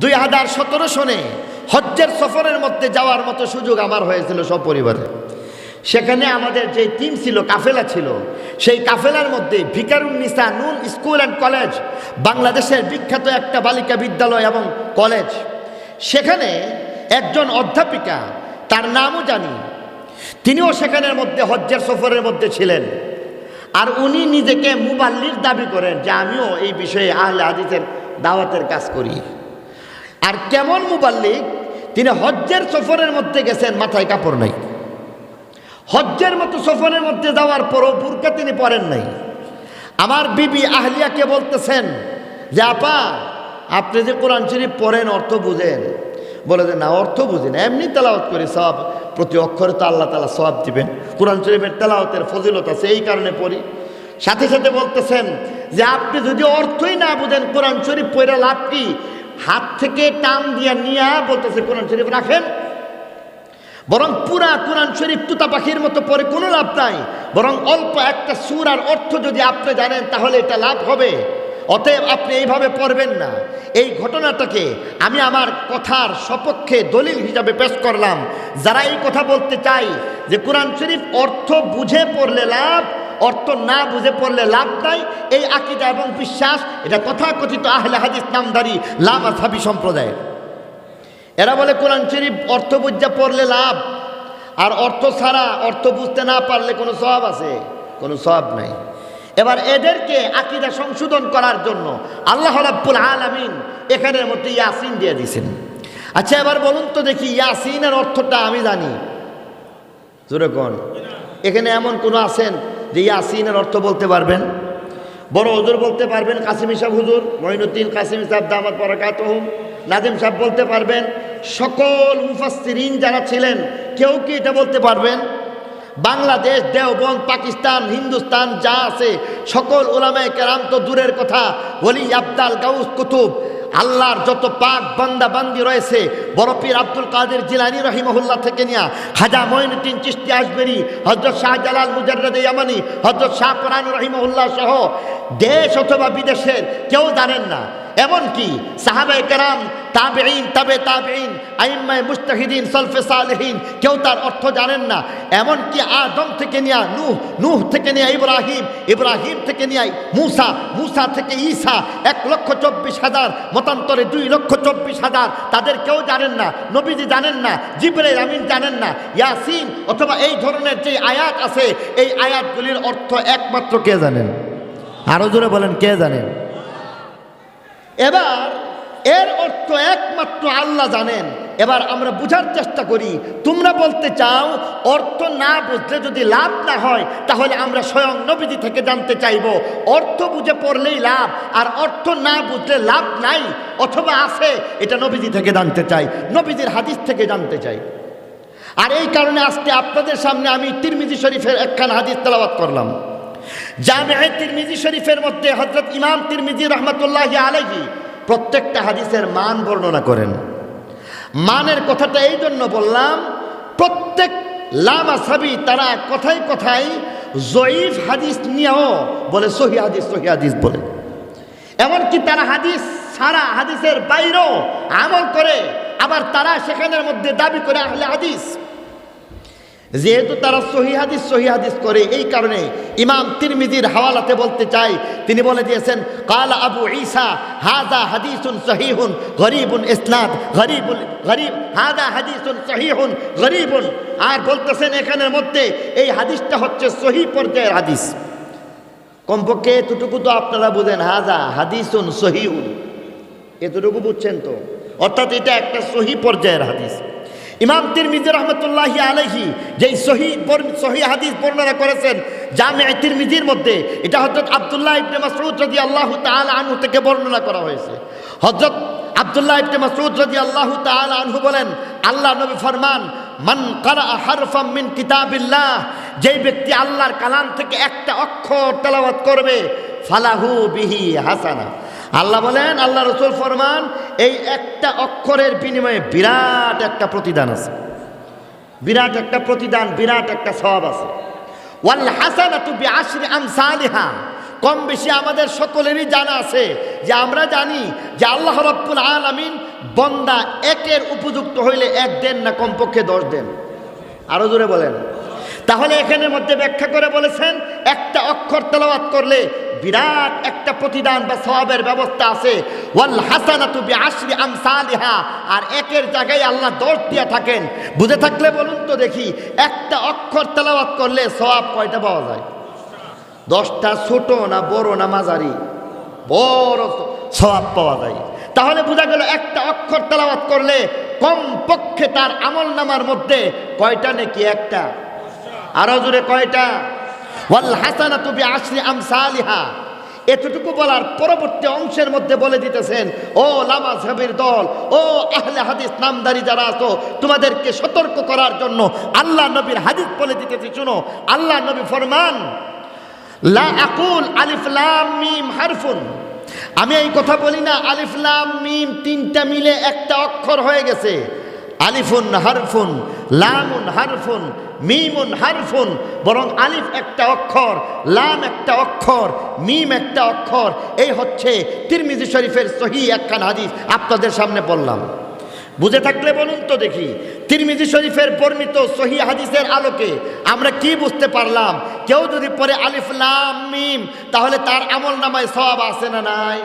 দুই হাজার সতেরো সনে হজ্জের সফরের মধ্যে যাওয়ার মতো সুযোগ আমার হয়েছিল সপরিবারে সেখানে আমাদের যে টিম ছিল, কাফেলা ছিল, সেই কাফেলার মধ্যে ভিকারুন্নিসা নুন স্কুল অ্যান্ড কলেজ, বাংলাদেশের বিখ্যাত একটা বালিকা বিদ্যালয় এবং কলেজ। সেখানে একজন অধ্যাপিকা, তার নামও জানি, তিনিও সেখানের মধ্যে হজ্জের সফরের মধ্যে ছিলেন। আর উনি নিজেকে মুবাল্লির দাবি করেন যে, আমিও এই বিষয়ে আহলে হাদিসের দাওয়াতের কাজ করি। আর কেমন মুবাল্লিক? তিনি হজ্জের সফরের মধ্যে গেছেন, মাথায় কাপড় নাই। হজ্জের মতো সফরের মধ্যে যাওয়ার পরও বুরকা তিনি পরেন নাই। আমার বিবি আহলিয়াকে বলতেছেন, যে আপা, আপনি যে কোরআন শরীফ পড়েন, অর্থ বুঝেন। বলে যে, না, অর্থ বুঝি না। এমনি তেলাওয়াত করি সব প্রতি অক্ষরে তো আল্লাহ তালা সব দিবেন। কোরআন শরীফের তেলাওয়াতের ফজিলত আছে, এই কারণে পড়ি। সাথে সাথে বলতেছেন, যে আপনি যদি অর্থই না বুঝেন, কোরআন শরীফ পড়ে লাভ কি? হাত থেকে টান দিয়ে নিয়ে বলতেছে, কোরআন শরীফ রাখেন। বরং পুরা কোরআন শরীফ তুতা পাখির মতো পরে কোনো লাভ নাই। বরং অল্প একটা সুর আর অর্থ যদি আপনি জানেন, তাহলে এটা লাভ হবে। অতএব আপনি এইভাবে পড়বেন না। এই ঘটনাটাকে আমি আমার কথার সপক্ষে দলিল হিসাবে পেশ করলাম। যারা এই কথা বলতে চাই যে কোরআন শরীফ অর্থ বুঝে পড়লে লাভ অর্থ না বুঝে পড়লে লাভ নাই। এই আকিদা এবং বিশ্বাস, এটা তথাকথিত আহলে হাদিস নামদারি লাভ আসাবি সম্প্রদায়ের। এরা বলে, কোরআন শরীফ অর্থ বুঝা পড়লে লাভ, আর অর্থ ছাড়া অর্থ বুঝতে না পারলে কোনো সব আছে? কোনো সব নাই। এবার এদেরকে আকিদা সংশোধন করার জন্য আল্লাহ রাব্বুল আলামিন এখানের মধ্যে ইয়াসিন দিয়ে দিয়েছেন। আচ্ছা এবার বলুন তো দেখি ইয়াসিনের অর্থটা আমি জানি। জোরে কোন? এখানে এমন কোনো আছেন? যে ইয়াসিনের অর্থ বলতে পারবেন। বড় হুজুর বলতে পারবেন, কাসিম সাহেব হুজুর, মঈনুদ্দিন, কাসিম সাহেব দামাত পরাকাত নাদিম সাহেব বলতে পারবেন, সকল মুফাসসিরিন যারা ছিলেন, কেউ কি এটা বলতে পারবেন? বাংলাদেশ, দেওবন্দ, পাকিস্তান, হিন্দুস্তান, যা আছে, সকল ওলামায় কেরাম তো দূরের কথা, ওলি আবদাল গাউস কুতুব আল্লাহর যত পাক বান্দা বান্দি রয়েছে বরফির আব্দুল কাদের জিলানি রহিমহুল্লাহ থেকে নিয়া খাজা মঈনুদ্দিন চিস্তি আসবেরি হজরত শাহ জালাল মুজাররদ ইয়ামানি হজরত শাহ কোরআন রহিমহুল্লাহ সহ দেশ অথবা বিদেশের কেউ জানেন না। এমনকি সাহাবায়ে কেরাম তাবেইন তাবে তাবেইন আইম্মায় মুস্তাহিদিন সলফে সালেহীন, কেউ তার অর্থ জানেন না। এমনকি আদম থেকে নিয়া নূহ নূহ থেকে নিয়ে ইব্রাহিম ইব্রাহিম থেকে নিয়ে মুসা মুসা থেকে ঈসা, এক লক্ষ চব্বিশ হাজার, মতান্তরে দুই লক্ষ চব্বিশ হাজার, তাদের কেউ জানেন না, নবীজি জানেন না, জিবরাইল আমিন জানেন না, ইয়াসিন অথবা এই ধরনের যে আয়াত আছে, এই আয়াতগুলির অর্থ একমাত্র কে জানেন? আরও জোরে বলেন, কে জানেন? এবার এর অর্থ একমাত্র আল্লাহ জানেন। এবার আমরা বুঝার চেষ্টা করি, তোমরা বলতে চাও, অর্থ না বুঝলে যদি লাভ না হয়, তাহলে আমরা স্বয়ং নবীজি থেকে জানতে চাইব। অর্থ বুঝে পড়লেই লাভ, আর অর্থ না বুঝলে লাভ নাই, অথবা আছে, এটা নবীজি থেকে জানতে চাই, নবীজির হাদিস থেকে জানতে চাই। আর এই কারণে আজকে আপনাদের সামনে আমি তিরমিজি শরীফের একখান হাদিস তেলাওয়াত করলাম। জামে তিরমিজি শরীফের মধ্যে হজরত ইমাম তিরমিজি রহমতুল্লাহ আলহি প্রত্যেকটা হাদিসের মান বর্ণনা করেন। মানের কথাটা এই জন্য বললাম, প্রত্যেক লামা সাবি তারা কথায় কথায় জয়ীফ হাদিস নিয়েও বলে, সহি হাদিস সহি হাদিস বলে। এমনকি তারা হাদিস সারা হাদিসের বাইরেও আমল করে, আবার তারা সেখানের মধ্যে দাবি করে আহলে হাদিস। যেহেতু তারা সহি হাদিস সহি হাদিস করে, এই কারণে ইমাম তিরমিজির হাওয়ালাতে বলতে চাই, তিনি বলে দিয়েছেন, কালা আবু ঈসা হাদা হাদিসুন সহিহুন গরিবুন ইসনাদ, গরিবুল, গরিব হাদা হাদিসুন সহিহুন গরিবুন। আর বলতেছেন এখানের মধ্যে, এই হাদিসটা হচ্ছে সহি পর্যায়ের হাদিস। কমপক্ষে এতটুকু তো আপনারা বুঝেন হাজা হাদিসুন সহিহুন। এতটুকু বুঝছেন তো? অর্থাৎ এটা একটা সহি পর্যায়ের হাদিস। ইমাম তিরমিজি রহমতুল্লাহি আলহি যেই সহি সহি হাদিস বর্ণনা করেছেন, জামে তিরমিজির মধ্যে, এটা হজরত আবদুল্লাহ ইবনে মাসউদ রাদি আল্লাহ আনহু থেকে বর্ণনা করা হয়েছে। হজরত আবদুল্লাহ ইবনে মাসউদ রাদি আল্লাহ আনহু বলেন, আল্লাহ নবী ফরমান, মান হারফাম মিন কিতাবিল্লাহ যেই ব্যক্তি আল্লাহর কালাম থেকে একটা অক্ষর তেলাওয়াত করবে, ফালাহু বিহি হাসানা আল্লাহ বলেন, আল্লাহ রসুল ফরমান, এই একটা অক্ষরের বিনিময়ে বিরাট একটা প্রতিদান আছে। বিরাট একটা প্রতিদান, বিরাট একটা সব আছে। ওয়াল হাসানাতু বিআশরি আমসালিহা। কম বেশি আমাদের সকলেরই জানা আছে যে আমরা জানি যে আল্লাহ রব্বুল আলামিন বন্দা একের উপযুক্ত হইলে এক দেন না কমপক্ষে দশ দেন। আরও জোরে বলেন। তাহলে এখানের মধ্যে ব্যাখ্যা করে বলেছেন, একটা অক্ষর তেলাওয়াত করলে বিরাট একটা প্রতিদান বা সওয়াবের ব্যবস্থা আছে। ওয়াল হাসানাতু বিআশরি আমসালিহা। আর একের জায়গায় আল্লাহ দশ দিয়া থাকেন। বুঝে থাকলে বলুন তো দেখি, একটা অক্ষর তেলাওয়াত করলে সওয়াব কয়টা পাওয়া যায়? দশটা ছোট না বড় না মাঝারি? বড় সওয়াব পাওয়া যায়। তাহলে বোঝা গেল একটা অক্ষর তেলাওয়াত করলে কম পক্ষে তার আমল নামার মধ্যে কয়টা নাকি একটা? আরও জুড়ে কয়টা? ওয়াল হাসানাতু বিআশরি আমসালিহা। এতটুকু বলার পরবর্তী অংশের মধ্যে বলে দিতেছেন, ও লামা সাহেবের দল, ও আহলে হাদিস নামদারি যারা আছো, তোমাদেরকে সতর্ক করার জন্য আল্লাহ নবীর হাদিস বলে দিতেছি, শুনো, আল্লাহ নবী ফরমান, লা আকুল আলিফ লাম মিম হারফুন। আমি এই কথা বলি না, আলিফ লাম মিম তিনটা মিলে একটা অক্ষর হয়ে গেছে। আলিফুন হারফুন, লামুন হারফুন মিমুন হারফুন, বরং আলিফ একটা অক্ষর, লাম একটা অক্ষর, মিম একটা অক্ষর। এই হচ্ছে তিরমিজি শরীফের সহি একখান হাদিস। আপনাদের সামনে বললাম। বুঝে থাকলে বলুন তো দেখি, তিরমিজি শরীফের বর্ণিত সহি হাদিসের আলোকে আমরা কি বুঝতে পারলাম? কেউ যদি পরে আলিফ, লাম, মিম, তাহলে তার আমল নামায় সব আছে না নাই?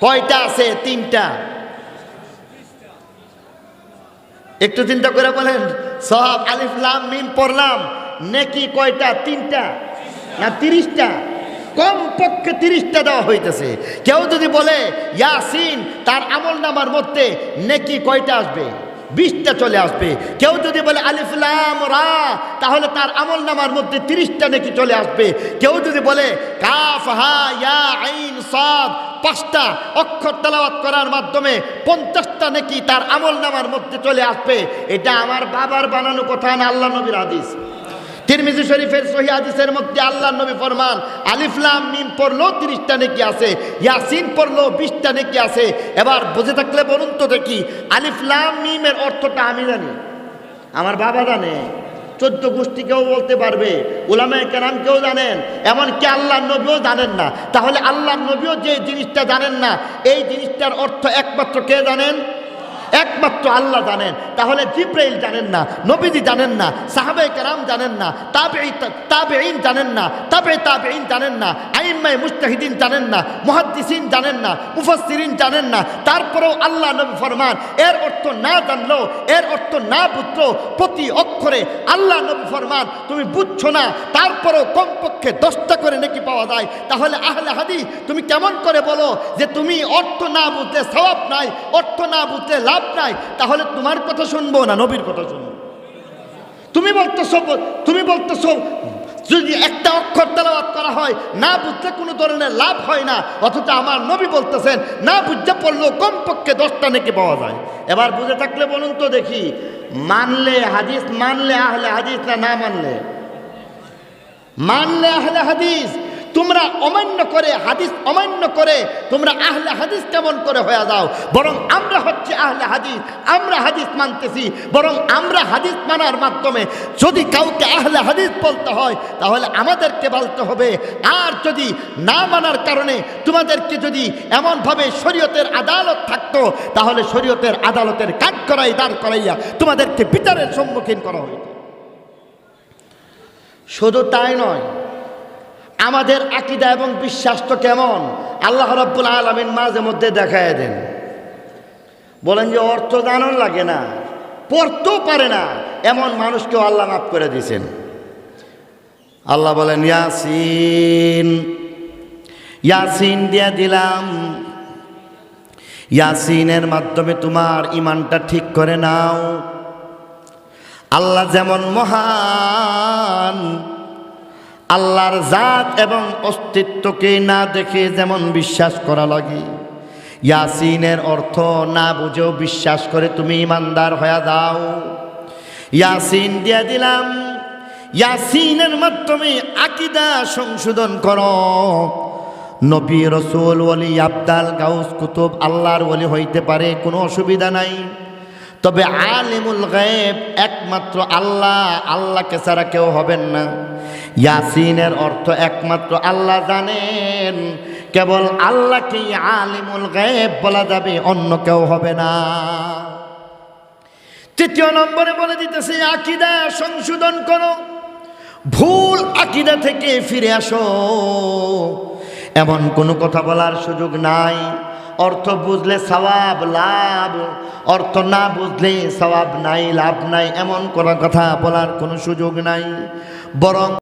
কয়টা আছে? তিনটা। একটু চিন্তা করে বলেন। সব আলিফ লাম মিম পড়লাম। নেকি কয়টা? তিনটা? না, তিরিশটা? কম পক্ষে তিরিশটা দেওয়া হইতেছে। কেউ যদি বলে, ইয়াসিন, তার আমল নামার মধ্যে নেকি কয়টা আসবে? বিশটা চলে আসবে। কেউ যদি বলে আলিফলাম রা তাহলে তার আমল নামার মধ্যে তিরিশটা নেকি চলে আসবে। কেউ যদি বলে, কাফ হা ইয়া আইন সাদ পাঁচটা অক্ষর তেলাওয়াত করার মাধ্যমে পঞ্চাশটা নেকি তার আমল নামার মধ্যে চলে আসবে। এটা আমার বাবার বানানো কথা না আল্লাহ নবীর হাদিস। তিরমিজি শরীফের সহি হাদিসের মধ্যে আল্লাহ নবী ফরমান আলিফলাম মিম পড়ল তিরিশটা নেকি আছে, ইয়াসিন পড়ল বিশটা নেকি আছে। এবার বুঝে থাকলে বলুন তো দেখি আলিফলাম মিমের অর্থটা আমি জানি। আমার বাবা জানে। চোদ্দ গোষ্ঠীকেও বলতে পারবে ওলামায় কেরাম কেউ জানেন, এমনকি আল্লাহ নবীও জানেন না। তাহলে আল্লাহ নবীও যে জিনিসটা জানেন না, এই জিনিসটার অর্থ একমাত্র কে জানেন? একমাত্র আল্লাহ জানেন। তাহলে জিব্রাইল জানেন না, নবীজি জানেন না সাহাবে কেরাম জানেন না তাবে তাবেইন জানেন না তাবে তাবেইন জানেন না আইম্মাই মুস্তাহিদিন জানেন না, মুহাদ্দিসিন জানেন না, মুফাসসিরিন জানেন না, তারপরেও আল্লাহ নবী ফরমান, এর অর্থ না জানলো এর অর্থ না বুঝলো প্রতি অক্ষরে আল্লাহ নবী ফরমান, তুমি বুঝছ না, তারপরেও কমপক্ষে দশটা করে নাকি পাওয়া যায়। তাহলে আহলে হাদি তুমি কেমন করে বলো যে তুমি অর্থ না বুঝলে সওয়াব নাই, অর্থ না বুঝলে লাভ নাই, তাহলে তোমার কথা শুনব না, নবীর কথা শুনব। তুমি বলতেছো তুমি বলতেছো, যদি একটা অক্ষর তেলাওয়াত করা হয়, না বুঝলে কোনো ধরনের লাভ হয় না, অথচ আমার নবী বলতেছেন, না বুঝতে পড়লেও কমপক্ষে দশটা নাকি পাওয়া যায়। এবার বুঝে থাকলে বলুন তো দেখি, মানলে হাদিস, মানলে আহলে হাদিস না না মানলে? মানলে আহলে হাদিস তোমরা অমান্য করে হাদিস অমান্য করে তোমরা আহলে হাদিস কেমন করে হয়ে যাও? বরং আমরা হচ্ছে আহলে হাদিস, আমরা হাদিস মানতেছি, বরং আমরা হাদিস মানার মাধ্যমে যদি কাউকে আহলে হাদিস বলতে হয়, তাহলে আমাদেরকে বলতে হবে। আর যদি না মানার কারণে তোমাদেরকে যদি এমনভাবে শরীয়তের আদালত থাকতো, তাহলে শরীয়তের আদালতের কাজ করাই দাঁড় করাইয়া তোমাদেরকে বিচারের সম্মুখীন করা হইত। শুধু তাই নয় আমাদের আকিদা এবং বিশ্বাস তো কেমন? আল্লাহ রব্বুল আলমিন মাঝে মধ্যে দেখায় দেন। বলেন যে অর্থ জানন লাগে না, পড়তেও পারে না, এমন মানুষকেও আল্লাহ মাফ করে দিয়েছেন। আল্লাহ বলেন, ইয়াসিন ইয়াসিন দিয়া দিলাম। ইয়াসিনের মাধ্যমে তোমার ইমানটা ঠিক করে নাও। আল্লাহ যেমন মহান আল্লাহর জাত এবং অস্তিত্বকে না দেখে যেমন বিশ্বাস করা লাগে। ইয়াসিনের অর্থ না বুঝেও বিশ্বাস করে তুমি ইমানদার হয়ে যাও। ইয়াসিন দিয়া দিলাম, ইয়াসিনের মাধ্যমে আকিদা সংশোধন করো। নবী রসুল ওলি আবদাল গাউস কুতুব আল্লাহর ওলি হইতে পারে, কোনো অসুবিধা নাই। তবে আলিমুল গায়েব একমাত্র আল্লাহ, আল্লাহকে ছাড়া কেউ হবেন না। ইয়াসিনের অর্থ একমাত্র আল্লাহ জানেন। কেবল আল্লাহকে আলিমুল গায়েব বলা যাবে, অন্য কেউ হবে না। তৃতীয় নম্বরে বলে দিতেছে, আকিদা সংশোধন করো। ভুল আকিদা থেকে ফিরে আসো। এমন কোনো কথা বলার সুযোগ নাই। অর্থ বুঝলে সবাব লাভ, অর্থ না বুঝলে সবাব নাই, লাভ নাই। এমন কোনো কথা বলার কোনো সুযোগ নাই। বরং